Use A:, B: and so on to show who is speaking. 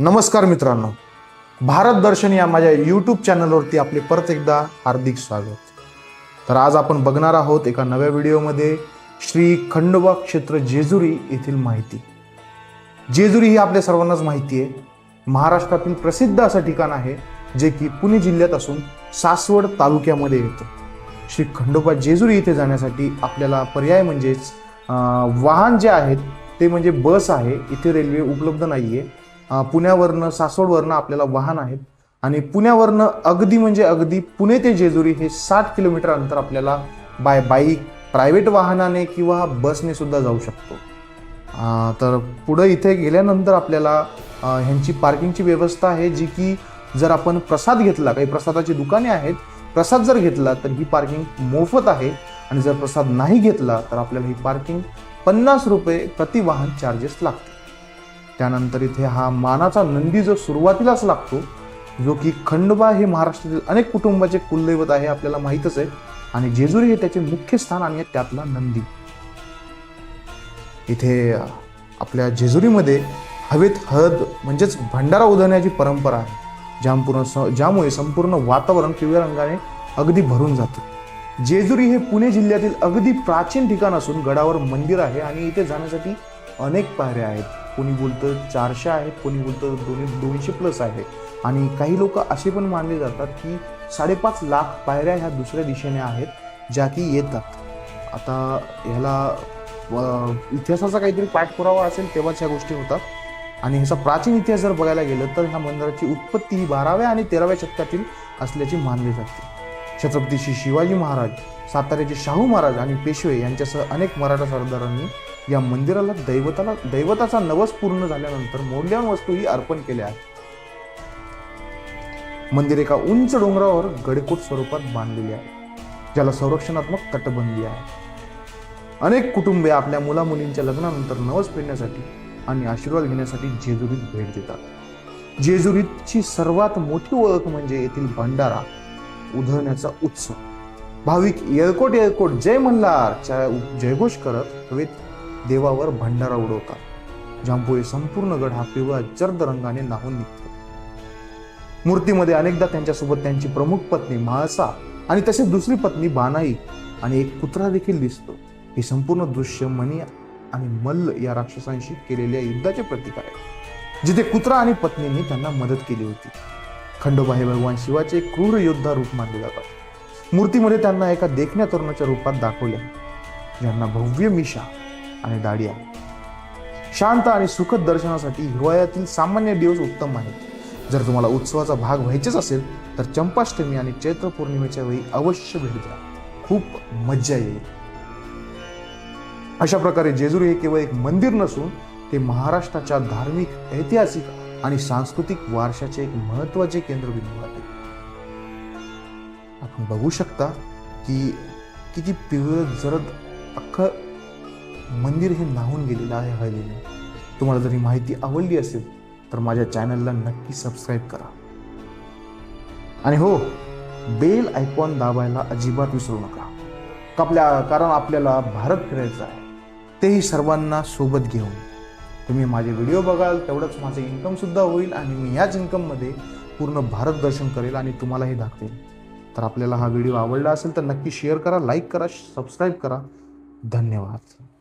A: नमस्कार मित्रांनो. भारत दर्शन या माझ्या यूट्यूब चॅनलवरती आपले परत एकदा हार्दिक स्वागत. तर आज आपण बघणार आहोत एका नव्या व्हिडिओमध्ये श्री खंडोबा क्षेत्र जेजुरी येथील माहिती. जेजुरी ही आपल्या सर्वांनाच माहिती आहे. महाराष्ट्रातील प्रसिद्ध असं ठिकाण आहे जे की पुणे जिल्ह्यात असून सासवड तालुक्यामध्ये येतं. श्री खंडोबा जेजुरी इथे जाण्यासाठी आपल्याला पर्याय म्हणजेच वाहन जे आहेत ते म्हणजे बस आहे. इथे रेल्वे उपलब्ध नाही आहे पुण्यावरनं सासवडवरनं आपल्याला वाहन आहेत. आणि पुण्यावरनं अगदी म्हणजे अगदी पुणे ते जेजुरी हे साठ किलोमीटर अंतर आपल्याला बाय बाईक प्रायव्हेट वाहनाने किंवा बसने सुद्धा जाऊ शकतो. तर पुढं इथे गेल्यानंतर आपल्याला ह्यांची पार्किंगची व्यवस्था आहे जी की जर आपण प्रसाद घेतला काही प्रसादाची दुकाने आहेत प्रसाद जर घेतला तर ही पार्किंग मोफत आहे. आणि जर प्रसाद नाही घेतला तर आपल्याला ही पार्किंग पन्नास रुपये प्रति वाहन चार्जेस लागते त्यानंतर इथे हा मानाचा नंदी जो सुरुवातीलाच लागतो जो की खंडोबा हे महाराष्ट्रातील अनेक कुटुंबाचे कुलदैवत आहे आपल्याला माहीतच आहे. आणि जेजुरी हे त्याचे मुख्य स्थान आणि त्यातला नंदी. इथे आपल्या जेजुरीमध्ये हवेत हळद म्हणजेच भंडारा उधळण्याची परंपरा आहे ज्यापूर्ण स- ज्यामुळे संपूर्ण वातावरण पिवळ्या रंगाने अगदी भरून जातं. जेजुरी हे पुणे जिल्ह्यातील अगदी प्राचीन ठिकाण असून गडावर मंदिर आहे आणि इथे जाण्यासाठी अनेक पायऱ्या आहेत. कोणी बोलतं चारशे आहेत कोणी बोलतं दोन्ही दोनशे प्लस आहे. आणि काही लोक असे पण मानले जातात की साडेपाच लाख पायऱ्या ह्या दुसऱ्या दिशेने आहेत ज्या की येतात. आता ह्याला इतिहासाचा काहीतरी पाठपुरावा असेल तेव्हाच ह्या गोष्टी होतात. आणि ह्याचा प्राचीन इतिहास जर बघायला गेलं तर ह्या मंदिराची उत्पत्ती ही बाराव्या आणि तेराव्या शतकातील असल्याची मानली जाते. छत्रपती श्री शिवाजी महाराज साताऱ्याचे शाहू महाराज आणि पेशवे यांच्यासह अनेक मराठा सरदारांनी या मंदिराला दैवताला दैवताचा नवस पूर्ण झाल्यानंतर मौल्यवान वस्तूही अर्पण केल्या. आहेत मंदिर एका उंच डोंगरावर गडकोट स्वरूपात बांधलेले आहे ज्याला संरक्षणात्मक तटबंदी आहे. अनेक कुटुंबे आपल्या मुला मुलींच्या लग्नानंतर नवस फेडण्यासाठी आणि आशीर्वाद घेण्यासाठी जेजुरीत भेट देतात. जेजुरीची सर्वात मोठी ओळख म्हणजे येथील भंडारा उधळण्याचा उत्सव. भाविक येळकोट येळकोट जय मल्हारच्या जयघोष करत हवेत. देवावर भंडारा उडवतात ज्यामुळे संपूर्ण गड हा पिवळा जर्द रंगाने नाहून निघतो. मूर्तीमध्ये अनेकदा त्यांच्यासोबत त्यांची प्रमुख पत्नी म्हाळसा आणि तसेच दुसरी पत्नी बानाई आणि एक कुत्रा देखील दिसतो. हे संपूर्ण दृश्य मणी आणि मल्ल या राक्षसांशी केलेल्या युद्धाचे प्रतीक आहे जिथे कुत्रा आणि पत्नींनी त्यांना मदत केली होती. खंडोबा हे भगवान शिवाचे क्रूर योद्धा रूप मानले जातात. मूर्तीमध्ये त्यांना एका देखण्या तरुणाच्या रूपात दाखवले ज्यांना भव्य मिशा आणि दाडिया शांत आणि सुखद दर्शनासाठी हिवाळ्यातील सामान्य दिवस उत्तम आहेत. जर तुम्हाला उत्सवाचा भाग व्हायचेच असेल तर चंपाष्टमी आणि चैत्र पौर्णिमेच्या वेळी अवश्य भेट द्या. खूप मज्जा येईल. अशा प्रकारे जेजुरी हे केवळ एक मंदिर नसून ते महाराष्ट्राच्या धार्मिक ऐतिहासिक आणि सांस्कृतिक वारशाचे एक महत्त्वाचे केंद्रबिंदू आहे. आपण बघू शकता की किती पिवळं जरद अख्खं मंदिर हे नाहून गेलेलं आहे हळदीने तुम्हाला जर ही माहिती आवडली असेल तर माझ्या चॅनलला नक्की सबस्क्राईब करा. आणि हो बेल आयकॉन दाबायला अजिबात विसरू नका. आपल्या कारण आपल्याला भारत फिरायचा आहे. तेही सर्वांना सोबत घेऊन. तुम्ही माझे व्हिडिओ बघाल तेवढंच माझं इन्कमसुद्धा होईल आणि मी याच इन्कममध्ये पूर्ण भारत दर्शन करेल आणि तुम्हालाही दाखवेल तर आपल्याला हा व्हिडिओ आवडला असेल तर नक्की शेअर करा लाईक करा सबस्क्राईब करा. धन्यवाद.